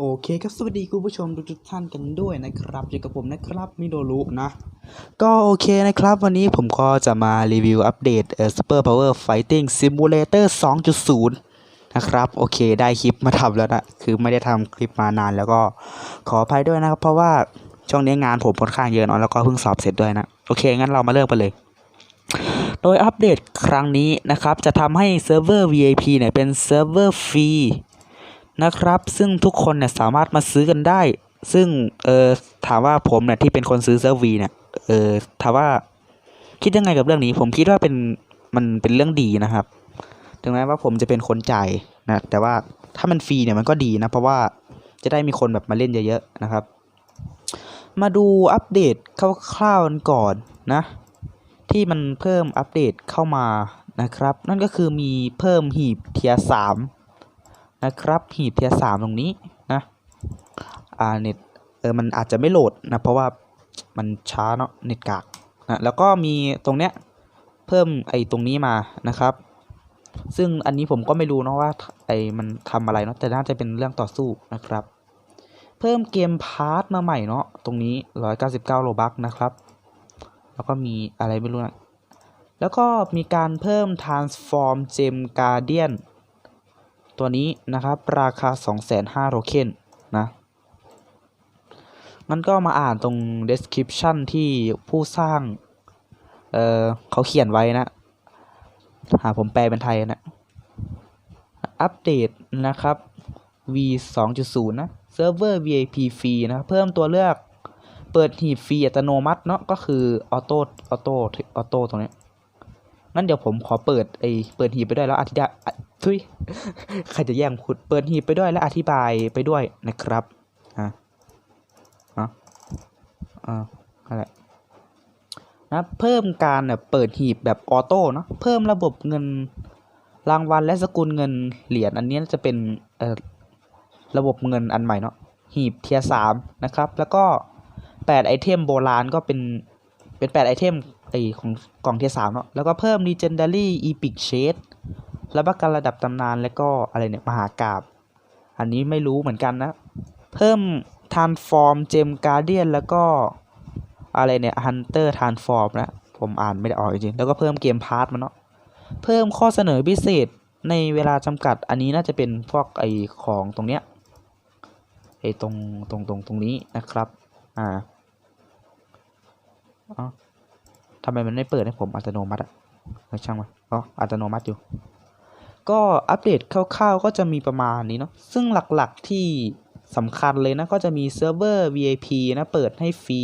โอเคครับสวัสดีคุณผู้ชมทุกท่านกันด้วยนะครับอยู่กับผมนะครับมิโดรุนะ ก็โอเคนะครับ วันนี้ผมก็จะมารีวิวอัปเดตเอ่อ Super Power Fighting Simulator 2.0นะครับโอเคได้คลิปมาทำแล้วนะคือไม่ได้ทำคลิปมานานแล้วก็ขออภัยด้วยนะครับ เพราะว่าช่วงนี้งานผมค่อนข้างเยอะเนอะแล้วก็เพิ่งสอบเสร็จด้วยนะโอเคงั้นเรามาเริ่มกันเลย โดยอัปเดตครั้งนี้นะครับ จะทำให้เซิร์ฟเวอร์ VIP เนี่ยเป็นเซิร์ฟเวอร์ฟรี นะครับ ซึ่งทุกคนเนี่ยสามารถมาซื้อกันได้ ซึ่งเออถามว่าผมเนี่ยที่เป็นคนซื้อเซิร์ฟวีเนี่ยเออถามว่าคิดยังไงกับเรื่องนี้ ผมคิดว่าเป็นมันเป็นเรื่องดีนะครับ ถึงแม้ว่าผมจะเป็นคนจ่ายนะแต่ว่าถ้ามันฟรีเนี่ยมันก็ดีนะเพราะว่าจะได้มีคนแบบมาเล่นเยอะๆนะครับ มาดูอัปเดตคร่าวๆกันก่อนนะ ที่มันเพิ่มอัปเดตเข้ามานะครับ นั่นก็คือมีเพิ่มหีบเทียสาม นะครับ หีบเทียสามตรงนี้นะอ่าเน็ตเออมันอาจจะไม่โหลดนะเพราะว่ามันช้าเนาะเน็ตกากนะแล้วก็มีตรงเนี้ยเพิ่มไอ้ตรงนี้มานะครับ ซึ่งอันนี้ผมก็ไม่รู้เนาะว่าไอ้มันทำอะไรเนาะแต่น่าจะเป็นเรื่องต่อสู้นะครับ เพิ่มเกมพาร์ทมาใหม่เนาะตรงนี้ 199โลบักนะครับ แล้วก็มีอะไรไม่รู้นะแล้วก็มีการเพิ่ม Transform Gem Guardian ตัวนี้นะครับราคา 2,500โรเคนนะมันก็มาอ่านตรง description ที่ผู้สร้าง เออเขาเขียนไว้นะ หาผมแปลเป็นไทยนะ อัปเดตนะครับ v 2.0 นะเซิร์ฟเวอร์ VIP ฟรีนะ เพิ่มตัวเลือก เปิดหีบฟรีอัตโนมัติเนาะ ก็คือ ออโต้ ออโต้ ออโต้ตรงนี้ งั้นเดี๋ยวผมขอเปิดไอเปิดหีบไปด้วยแล้วอธิบายทุยใครจะแย่งพูดเปิดหีบไปด้วยและอธิบายไปด้วยนะครับอะอะอ่าอะไรนะเพิ่มการแบบเปิดหีบแบบออโต้เนาะเพิ่มระบบเงินรางวัลและสกุลเงินเหรียญอันนี้จะเป็นเอ่อระบบเงินอันใหม่เนาะหีบเทียสามนะครับ แล้วก็แปดไอเทมโบราณก็เป็นเป็นแปดไอเทม ไอของกล่องเทียสามเนาะแล้วก็เพิ่ม Legendary Epic Shade รับประกันระดับตำนานแล้วก็อะไรเนี่ยมหากราบ อันนี้ไม่รู้เหมือนกันนะ เพิ่ม Transform Gem Guardian แล้วก็อะไรเนี่ย Hunter Transform นะ ผมอ่านไม่ได้ออกจริงๆแล้วก็เพิ่มเกมพาร์ทมาเนาะเพิ่มข้อเสนอพิเศษในเวลาจำกัดอันนี้น่าจะเป็นพวกไอของตรงเนี้ยไอตรงตรงตรงตรงนี้นะครับ อ่าอ๋อ ทำไมมันไม่เปิดให้ผมอัตโนมัติอะช่างมันอ๋ออัตโนมัติอยู่ ก็อัปเดตคร่าวๆก็จะมีประมาณนี้เนาะซึ่งหลักๆที่สำคัญเลยนะก็จะมีเซิร์ฟเวอร์ VIP นะเปิดให้ฟรี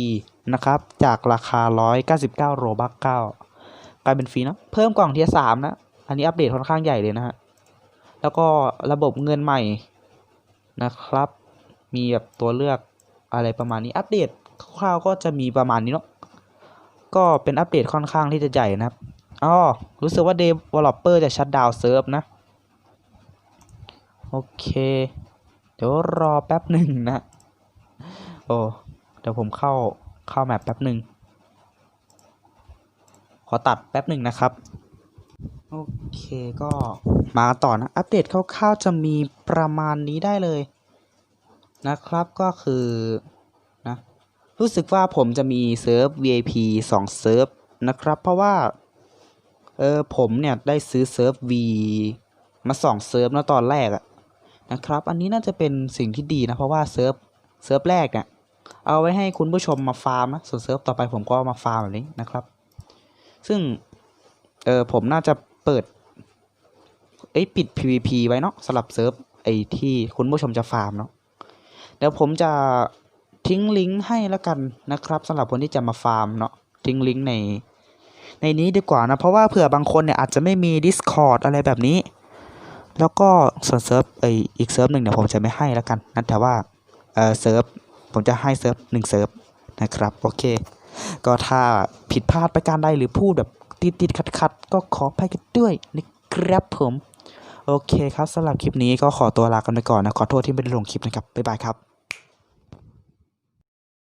นะครับ จากราคา 199 โรบัคเก้ากลายเป็นฟรีเนอะเพิ่มกล่องเทียสามนะ อันนี้อัปเดตค่อนข้างใหญ่เลยนะฮะ แล้วก็ระบบเงินใหม่นะครับ มีแบบตัวเลือกอะไรประมาณนี้อัปเดตคร่าวๆก็จะมีประมาณนี้เนาะ ก็เป็นอัปเดตค่อนข้างที่จะใหญ่นะครับอ๋อรู้สึกว่า Developer จะชัดดาวเซิร์ฟนะ โอเค เดี๋ยวรอแป๊บหนึ่งนะ โอ้เดี๋ยวผมเข้าเข้าแมปแป๊บหนึ่งขอตัดแป๊บหนึ่งนะครับ โอเคก็มาต่อนะ อัปเดตคร่าวๆจะมีประมาณนี้ได้เลยนะครับก็คือ รู้สึกว่าผมจะมีเซิร์ฟ VIP 2 เซิร์ฟนะครับ เพราะว่า เออผมเนี่ยได้ซื้อเซิร์ฟ V มาสองเซิร์ฟนะตอนแรกอะนะครับ อันนี้น่าจะเป็นสิ่งที่ดีนะ เพราะว่าเซิร์ฟเซิร์ฟแรกเนี่ยเอาไว้ให้คุณผู้ชมมาฟาร์มนะส่วนเซิร์ฟต่อไปผมก็มาฟาร์มแบบนี้นะครับ ซึ่ง เออผมน่าจะเปิดเอ้ยปิด PVP ไว้เนาะสำหรับเซิร์ฟไอที่คุณผู้ชมจะฟาร์มเนาะเดี๋ยวผมจะ ทิ้งลิงก์ให้แล้วกันนะครับสำหรับคนที่จะมาฟาร์มเนาะทิ้งลิงก์ในในนี้ดีกว่านะ เพราะว่าเผื่อบางคนเนี่ยอาจจะไม่มี Discord อะไรแบบนี้ แล้วก็ส่วนเซิร์ฟไออีกเซิร์ฟหนึ่งเนี่ยผมจะไม่ให้แล้วกันนะแต่ว่าเออเซิร์ฟผมจะให้เซิร์ฟหนึ่งเซิร์ฟนะครับโอเค ก็ถ้าผิดพลาดประการใดหรือพูดแบบติดติดขัดขัดๆก็ขออภัยกันด้วยนะครับผม โอเคครับสำหรับคลิปนี้ก็ขอตัวลากันไปก่อนนะ ขอโทษที่ไม่ได้ลงคลิปนะครับ บ๊ายบายครับ